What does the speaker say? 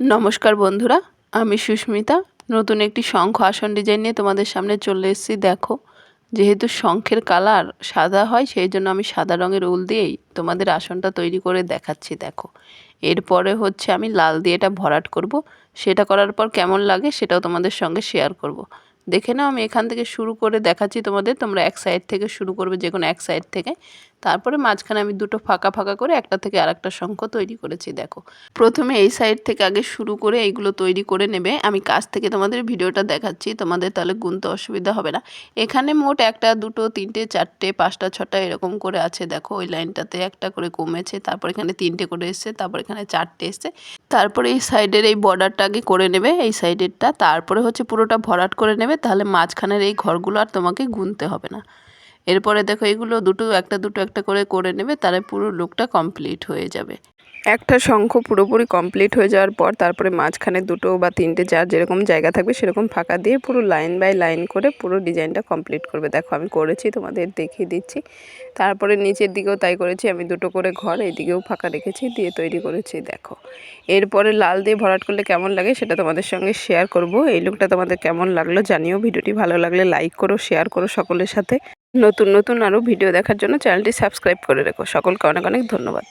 নমস্কার বন্ধুরা, আমি সুস্মিতা। নতুন একটি শঙ্খ আসন ডিজাইন নিয়ে তোমাদের সামনে চলে এসেছি। দেখো, যেহেতু শঙ্খের কালার সাদা হয়, সেই জন্য আমি সাদা রঙের উল দিয়েই তোমাদের আসনটা তৈরি করে দেখাচ্ছি। দেখো, এরপরে হচ্ছে আমি লাল দিয়ে এটা ভরাট করব। সেটা করার পর কেমন লাগে সেটাও তোমাদের সঙ্গে শেয়ার করব। দেখে নাও, আমি এখান থেকে শুরু করে দেখাচ্ছি তোমাদের। তোমরা এক সাইড থেকে শুরু করবে যে কোনো এক সাইড থেকে। তারপরে মাঝখানে আমি দুটো ফাঁকা ফাঁকা করে একটা থেকে আরেকটা শঙ্খ তৈরি করেছি, দেখো। প্রথমে এই সাইড থেকে আগে শুরু করে এইগুলো তৈরি করে নেবে। আমি কাছ থেকে তোমাদের ভিডিওটা দেখাচ্ছি, তোমাদের তাহলে গুনতে অসুবিধা হবে না। এখানে মোট একটা, দুটো, তিনটে, চারটে, পাঁচটা, ছটা এরকম করে আছে, দেখো। ওই লাইনটাতে একটা করে কমেছে, তারপর এখানে তিনটে করে এসছে, তারপর এখানে চারটে এসছে। তারপরে এই সাইডের এই বর্ডারটা আগে করে নেবে, এই সাইডেরটা তারপরে হচ্ছে পুরোটা ভরাট করে নেবে, তাহলে মাঝখানের এই ঘরগুলো আর তোমাকে গুনতে হবে না। এরপরে দেখো এগুলো দুটো, একটা দুটো, একটা করে করে নেবে, তাহলে পুরো লুকটা কমপ্লিট হয়ে যাবে। একটা শঙ্খ পুরোপুরি কমপ্লিট হয়ে যাওয়ার পর তারপরে মাঝখানে দুটো বা তিনটে যার যেরকম জায়গা থাকবে সেরকম ফাঁকা দিয়ে পুরো লাইন বাই লাইন করে পুরো ডিজাইনটা কমপ্লিট করবে। দেখো আমি করেছি, তোমাদের দেখিয়ে দিচ্ছি। তারপরে নিচের দিকেও তাই করেছি, আমি দুটো করে ঘর এইদিকেও ফাঁকা রেখেছি, দিয়ে তৈরি করেছি, দেখো। এরপরে লাল দিয়ে ভরাট করলে কেমন লাগে সেটা তোমাদের সঙ্গে শেয়ার করব। এই লুকটা তোমাদের কেমন লাগল জানিও। ভিডিওটি ভালো লাগলে লাইক করো শেয়ার করো সকলের সাথে। নতুন নতুন আরও ভিডিও দেখার জন্য চ্যানেলটি সাবস্ক্রাইব করে রেখো। সকলকে অনেক অনেক ধন্যবাদ।